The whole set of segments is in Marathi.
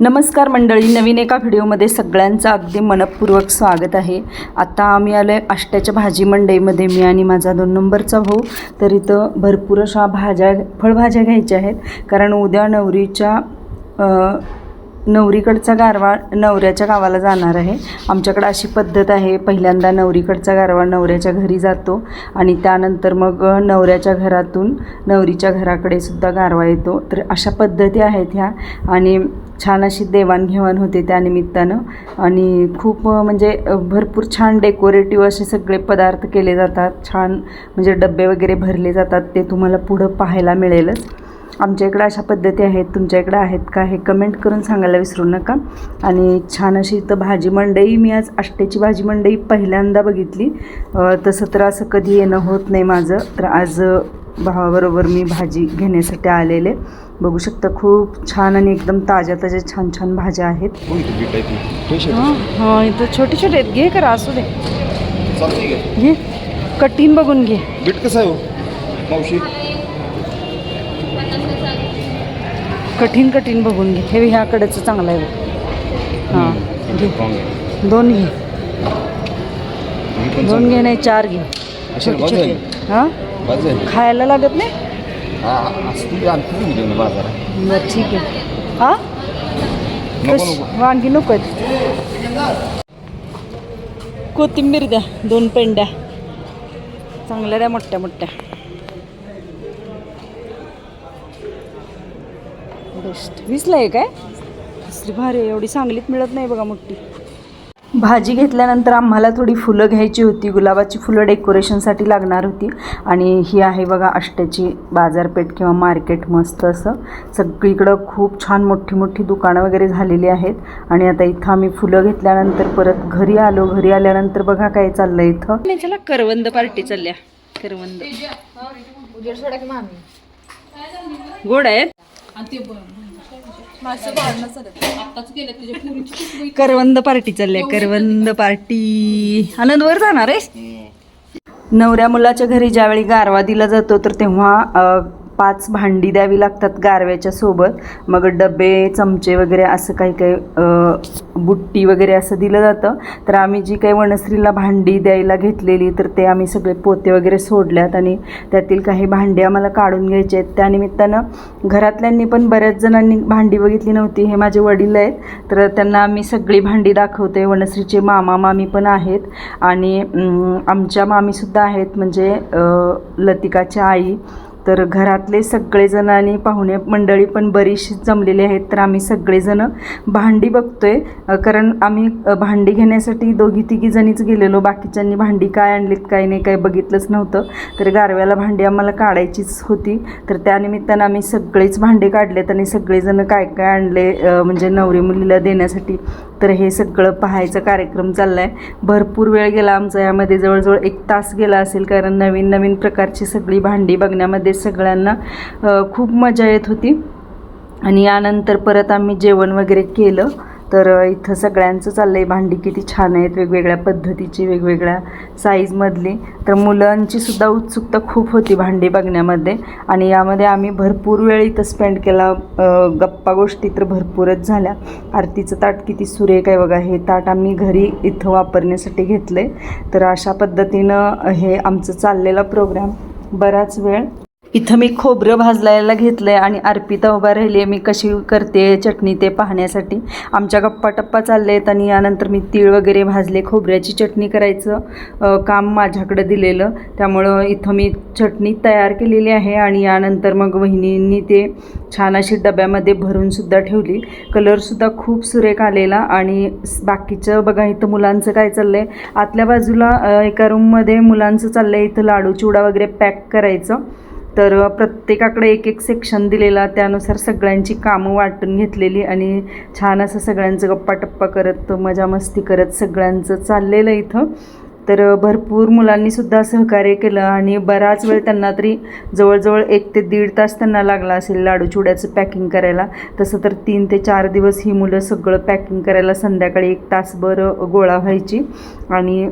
नमस्कार मंडळी नवीन एका व्हिडिओमध्ये सगळ्यांचं अगदी मनपूर्वक स्वागत आहे. आता आम्ही आलो आहे आष्ट्याच्या भाजी मंडईमध्ये मी आणि माझा दोन नंबरचा भाऊ. तर इथं भरपूर अशा भाज्या फळभाज्या घ्यायच्या आहेत. कारण उद्या नवरीच्या नवरीकडचा गारवा नवऱ्याच्या गावाला जाणार आहे. आमच्याकडं अशी पद्धत आहे पहिल्यांदा नवरीकडचा गारवा नवऱ्याच्या घरी जातो आणि त्यानंतर मग नवऱ्याच्या घरातून नवरीच्या घराकडे सुद्धा गारवा येतो. तर अशा पद्धती आहेत ह्या. आणि छान अशी देवाणघेवाण होते त्यानिमित्तानं आणि खूप म्हणजे भरपूर छान डेकोरेटिव्ह असे सगळे पदार्थ केले जातात. छान म्हणजे डबे वगैरे भरले जातात. ते तुम्हाला पुढं पाहायला मिळेलच. आमच्या इकडं अशा पद्धती आहेत. तुमच्या इकडं आहेत का हे कमेंट करून सांगायला विसरू नका. आणि छान अशी इथं भाजी मंडई. मी आज आष्ट्याची भाजी मंडई पहिल्यांदा बघितली. तसं तर असं कधी येणं होत नाही माझं. तर आज भावाबरोबर मी भाजी घेण्यासाठी आलेले. बघू शकता खूप छान आणि एकदम ताज्या ताज्या छान छान भाज्या आहेत. हां हां इथं छोटे छोटे आहेत. घे करा असू दे. घे. कठीण बघून घे. बीट कसं आहे हो? मावशी? कठीण कठीण बघून घे. हे ह्याकडचं चांगलं आहे. हां घे. दोन घे. दोन घे नाही चार घे. छोटे बाजू छोटे. हां? खायला लागत नाही? हा बरं ठीक आहे. हां? वांगी नको आहेत. कोथिंबीर द्या दोन पेंड्या. चांगल्या द्या मोठ्या मोठ्या. बेस्ट. वीसला आहे काय? कसली भारी आहे. एवढी सांगलीत मिळत नाही बघा मोठी. भाजी घेतल्यानंतर आम्हाला थोडी फुलं घ्यायची होती. गुलाबाची फुलं डेकोरेशनसाठी लागणार होती. आणि ही आहे बघा अष्ट्याची बाजारपेठ किंवा मार्केट मस्त असं. सगळीकडं खूप छान मोठी मोठी दुकानं वगैरे झालेली आहेत. आणि आता इथं आम्ही फुलं घेतल्यानंतर परत घरी आलो. घरी आल्यानंतर बघा काय चाललं इथं. चला करवंद पार्टी चालल्या. करवंद. गोड आहेत. करवंद पार्टी चालली आहे करवंद पार्टी. आनंद वर जाणार आहेस? नवऱ्या मुलाच्या घरी ज्यावेळी गारवा दिला जातो तर तेव्हा अ, पाच भांडी द्यावी लागतात गारव्याच्या सोबत. मग डबे चमचे वगैरे असं काही काही बुट्टी वगैरे असं दिलं जातं. तर आम्ही जी काही वनश्रीला भांडी द्यायला घेतलेली तर ते आम्ही सगळे पोते वगैरे सोडल्यात आणि त्यातील काही भांडी आम्हाला काढून घ्यायचे आहेत. त्यानिमित्तानं घरातल्यांनी पण बऱ्याच जणांनी भांडी बघितली नव्हती हे माझे वडील आहेत. तर त्यांना आम्ही सगळी भांडी दाखवते वनश्रीचे मामा मामी पण आहेत आणि आमच्या मामीसुद्धा आहेत. म्हणजे लतिकाच्या आई तर घरातले सगळेजण आणि पाहुणे मंडळी पण बरीचशी जमलेली आहेत. तर आम्ही सगळेजण भांडी बघतोय. कारण आम्ही भांडी घेण्यासाठी दोघी तिघी जणीच गेलेलो. बाकीच्यांनी भांडी काय आणलीत काय नाही काय बघितलंच नव्हतं. तर गारव्याला भांडी आम्हाला काढायचीच होती. तर त्यानिमित्तानं आम्ही सगळेच भांडे काढलेत आणि सगळेजण काय काय आणले म्हणजे नवरी मुलीला देण्यासाठी. तर हे सगळं पाहायचा कार्यक्रम चालला आहे भरपूर वेळ गेला आमचा यामध्ये. जवळजवळ एक तास गेला असेल कारण नवीन नवीन प्रकारची सगळी भांडी बघण्यामध्ये सगळ्यांना खूप मजा येत होती. आणि यानंतर परत आम्ही जेवण वगैरे केलं. तर इथं सगळ्यांचं चाललं आहे भांडी किती छान आहेत. वेगवेगळ्या पद्धतीची वेगवेगळ्या साईजमधली तर मुलांची सुद्धा उत्सुकता खूप होती भांडी बघण्यामध्ये. आणि यामध्ये आम्ही भरपूर वेळ इथं स्पेंड केला. गप्पा गोष्टी तर भरपूरच झाल्या. आरतीचं ताट किती सुरेख आहे बघा. हे ताट आम्ही घरी इथं वापरण्यासाठी घेतलं आहे तर अशा पद्धतीनं हे आमचं चाललेला प्रोग्राम बराच वेळ इथं मी खोबरं भाजलायला घेतलं आहे आणि अर्पिता उभा राहिली आहे मी कशी करते चटणी ते पाहण्यासाठी. आमच्या गप्पा टप्पा चालले आहेत आणि यानंतर मी तीळ वगैरे भाजले. खोबऱ्याची चटणी करायचं काम माझ्याकडं दिलेलं. त्यामुळं इथं मी चटणी तयार केलेली आहे आणि यानंतर मग वहिनींनी ते छान अशी डब्यामध्ये भरूनसुद्धा ठेवली. कलरसुद्धा खूप सुरेख आलेला आणि बाकीचं बघा इथं मुलांचं काय चाललं आहे आतल्या बाजूला एका रूममध्ये मुलांचं चाललं आहे इथं लाडू चिवडा वगैरे पॅक करायचं. तर प्रत्येकाकडे एक एक सेक्शन दिलेला त्यानुसार सगळ्यांची कामं वाटून घेतलेली आणि छान असं सगळ्यांचं गप्पा टप्पा करत मजा मस्ती करत सगळ्यांचं चाललेलं इथं. तर भरपूर मुलांनीसुद्धा सहकार्य केलं आणि बराच वेळ त्यांना तरी जवळजवळ एक ते दीड तास त्यांना लागला असेल लाडूचवड्याचं पॅकिंग करायला. तसं तर तीन ते चार दिवस ही मुलं सगळं पॅकिंग करायला संध्याकाळी एक तासभर गोळा व्हायची आणि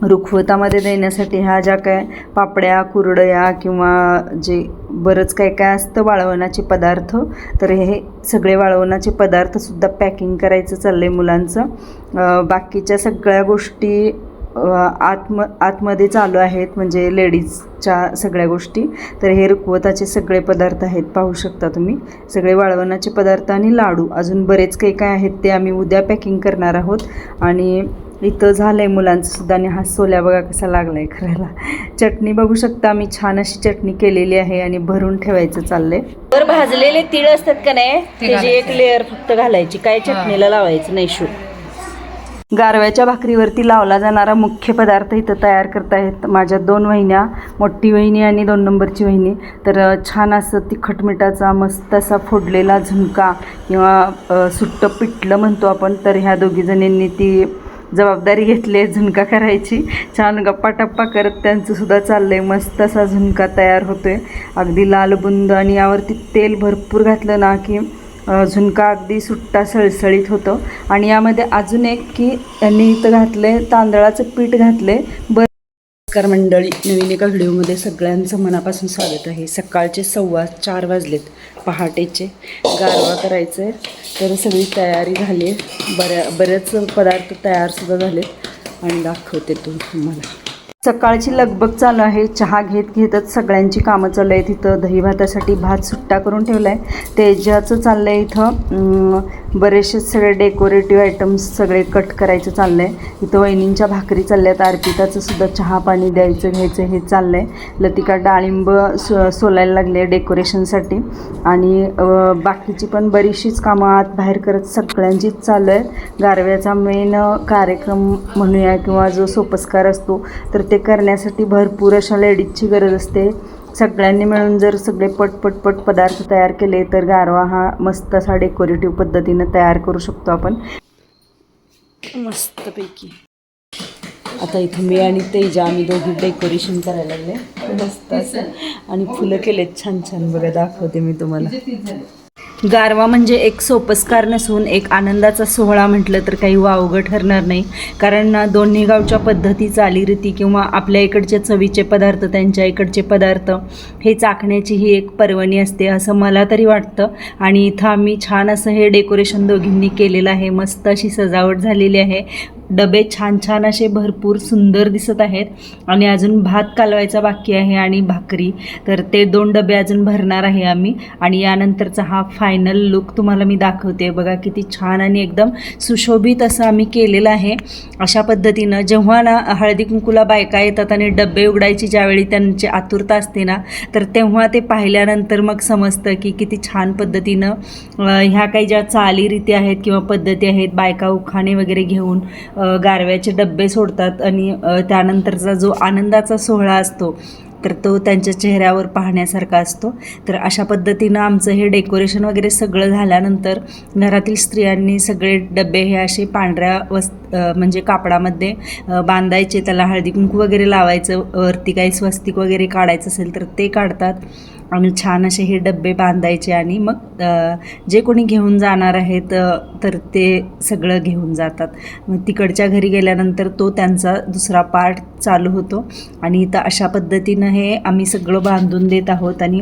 रुखवतामध्ये देण्यासाठी ह्या ज्या काय पापड्या कुरडया किंवा जे बरंच काय काय असतं वाळवणाचे पदार्थ तर हे सगळे वाळवणाचे पदार्थसुद्धा पॅकिंग करायचं चाललं आहे मुलांचं बाकीच्या सगळ्या गोष्टी आतम आतमध्ये चालू आहेत म्हणजे लेडीजच्या सगळ्या गोष्टी. तर हे रुखवताचे सगळे पदार्थ आहेत पाहू शकता तुम्ही. सगळे वाळवणाचे पदार्थ आणि लाडू. अजून बरेच काही काय आहेत ते आम्ही उद्या पॅकिंग करणार आहोत. आणि इथं झालं आहे मुलांचं सुद्धा आणि हा सोल्या बघा कसा लागला आहे करायला चटणी बघू शकता आम्ही छान अशी चटणी केलेली आहे आणि भरून ठेवायचं चाललंय. वर भाजलेले तीळ असतात का नाही त्याची एक लेअर फक्त घालायची काय चटणीला लावायचं नाही शू. गारव्याच्या भाकरीवरती लावला जाणारा मुख्य पदार्थ इथं तयार करतायत माझ्या दोन वहिन्या मोठी वहिनी आणि दोन नंबरची वहिनी. तर छान असं तिखट मिठाचा मस्त असा फोडलेला झुणका किंवा सुट्टं पिठलं म्हणतो आपण तर ह्या दोघी जणींनी ती जबाबदारी घेतली आहे झुणका करायची. छान गप्पा टप्पा करत त्यांचं सुद्धा चाललं आहे मस्त असा झुणका तयार होतो आहे अगदी लाल बुंद आणि यावरती तेल भरपूर घातलं ना की झुणका अगदी सुट्टा सळसळीत होतं. आणि यामध्ये अजून एक की त्यांनी इथं घातले तांदळाचं पीठ घातले बर नमस्कार मंडळी. नवीन एका व्हिडिओमध्ये सगळ्यांचं मनापासून स्वागत आहे. सकाळचे सव्वा चार वाजलेत. पहाटेचे. गारवा करायचं आहे तर सगळी तयारी झाली आहे. बऱ्या बरेच पदार्थ तयारसुद्धा झालेत. आणि दाखवते तो तुम्हाला. सकाळची लगबग चालू आहे. चहा घेत घेतच सगळ्यांची कामं चालू आहेत. तिथं दही भातासाठी भात सुट्टा करून ठेवला आहे तेजाचं चाललं आहे इथं बरेचसे सगळे डेकोरेटिव्ह आयटम्स सगळे कट करायचं चाललं. आहे इथं वहिनींच्या भाकरी चालल्या आहेत अर्पिताचं सुद्धा चहा पाणी द्यायचं घ्यायचं हे चाललं आहे लतिका डाळिंब सो सोलायला लागले आहे डेकोरेशनसाठी आणि बाकीची पण बरीचशीच कामं आत बाहेर करत सगळ्यांचीच चालू आहे गारव्याचा मेन कार्यक्रम म्हणूया किंवा जो सोपस्कार असतो तर ते करण्यासाठी भरपूर अशा लेडीजची गरज असते. सगळ्यांनी मिळून जर सगळे पट पट पट पदार्थ तयार केले तर गारवा हा मस्त असा डेकोरेटिव्ह पद्धतीनं तयार करू शकतो आपण. मस्तपैकी. आता इथं मी आणि तेजा आम्ही दोघी डेकोरेशन करायला लागले. मस्त असं. आणि फुलं केलेत छान छान. बघा दाखवते मी तुम्हाला. गारवा म्हणजे एक सोपस्कार नसून एक आनंदाचा सोहळा म्हटलं तर काही वावगं ठरणार नाही. कारण दोन्ही गावच्या पद्धती चालीरीती किंवा आपल्या इकडचे चवीचे पदार्थ त्यांच्या इकडचे पदार्थ हे चाखण्याची ही एक पर्वणी असते असं मला तरी वाटतं. आणि इथं आम्ही छान असं हे डेकोरेशन दोघींनी केलेलं आहे. मस्त अशी सजावट झालेली आहे. डबे छान छान असे भरपूर सुंदर दिसत आहेत. आणि अजून भात कालवायचा बाकी आहे आणि भाकरी. तर ते दोन डबे अजून भरणार आहे आम्ही. आणि यानंतरचा हा फायनल लुक तुम्हाला मी दाखवते. बघा किती छान आणि एकदम सुशोभित असं आम्ही केलेलं आहे. अशा पद्धतीनं जेव्हा ना हळदी कुंकूला बायका येतात आणि डबे उघडायची ज्यावेळी त्यांची आतुरता असते ना तर तेव्हा ते पाहिल्यानंतर मग समजतं की किती छान पद्धतीनं ह्या काही ज्या चालीरीती आहेत किंवा पद्धती आहेत बायका उखाणे वगैरे घेऊन गारव्याचे डब्बे सोडतात आणि त्यानंतरचा जो आनंदाचा सोहळा असतो तर तो त्यांच्या चेहऱ्यावर पाहण्यासारखा असतो. तर अशा पद्धतीनं आमचं हे डेकोरेशन वगैरे सगळं झाल्यानंतर घरातील स्त्रियांनी सगळे डबे हे असे पांढऱ्या वस् म्हणजे कापडामध्ये बांधायचे त्याला हळदी कुंकू वगैरे लावायचं वरती काही स्वस्तिक वगैरे काढायचं असेल तर ते काढतात. आणि छान असे हे डबे बांधायचे आणि मग जे कोणी घेऊन जाणार आहेत तर ते सगळं घेऊन जातात. मग तिकडच्या घरी गेल्यानंतर तो त्यांचा दुसरा पार्ट चालू होतो. आणि इथं अशा पद्धतीनं हे आम्ही सगळं बांधून देत आहोत आणि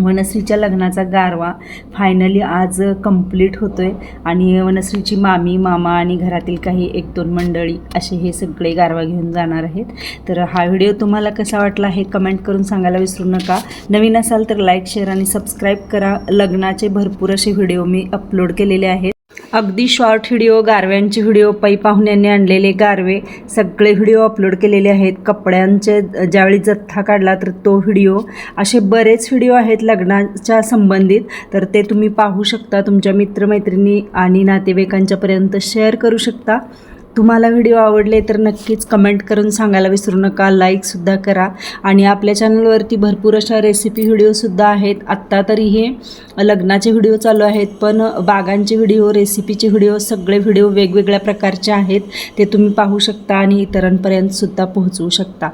वनश्रीच्या लग्नाचा गारवा फायनली आज कंप्लीट होतो आहे आणि वनश्रीची मामी मामा आणि घरातील काही एक दोन मंडळी असे हे सगळे गारवा घेऊन जाणार आहेत. तर हा व्हिडिओ तुम्हाला कसा वाटला हे कमेंट करून सांगायला विसरू नका. नवीन असाल तर लाईक शेअर आणि सबस्क्राईब करा. लग्नाचे भरपूर असे व्हिडिओ मी अपलोड केलेले आहेत. अगदी शॉर्ट व्हिडिओ गारव्यांचे व्हिडिओ पै पाहुण्यांनी आणलेले गारवे. सगळे व्हिडिओ अपलोड केलेले आहेत. कपड्यांचे ज्यावेळी जथ्था काढला तर तो व्हिडिओ असे बरेच व्हिडिओ आहेत लग्नाच्या संबंधित. तर ते तुम्ही पाहू शकता. तुमच्या मित्रमैत्रिणी आणि नातेवाईकांच्यापर्यंत शेअर करू शकता. तुम्हाला व्हिडिओ आवडले तर नक्कीच कमेंट करून सांगायला विसरू नका लाईकसुद्धा करा. आणि आपल्या चॅनलवरती भरपूर अशा रेसिपी व्हिडिओसुद्धा आहेत. आत्ता तरी हे लग्नाचे व्हिडिओ चालू आहेत पण बागांचे व्हिडिओ रेसिपीचे व्हिडिओ सगळे व्हिडिओ वेगवेगळ्या प्रकारचे आहेत. ते तुम्ही पाहू शकता आणि इतरांपर्यंतसुद्धा पोहोचवू शकता.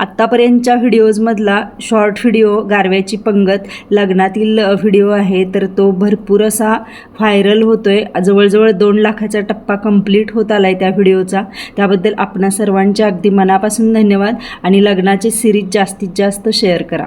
आत्तापर्यंतच्या व्हिडिओजमधला शॉर्ट व्हिडिओ गारव्याची पंगत लग्नातील व्हिडिओ आहे तर तो भरपूर असा व्हायरल होतो आहे जवळजवळ दोन लाखाचा टप्पा कंप्लीट होत आला आहे त्या व्हिडिओचा. त्याबद्दल आपणा सर्वांच्या अगदी मनापासून धन्यवाद आणि लग्नाचे सिरीज जास्तीत जास्त शेअर करा.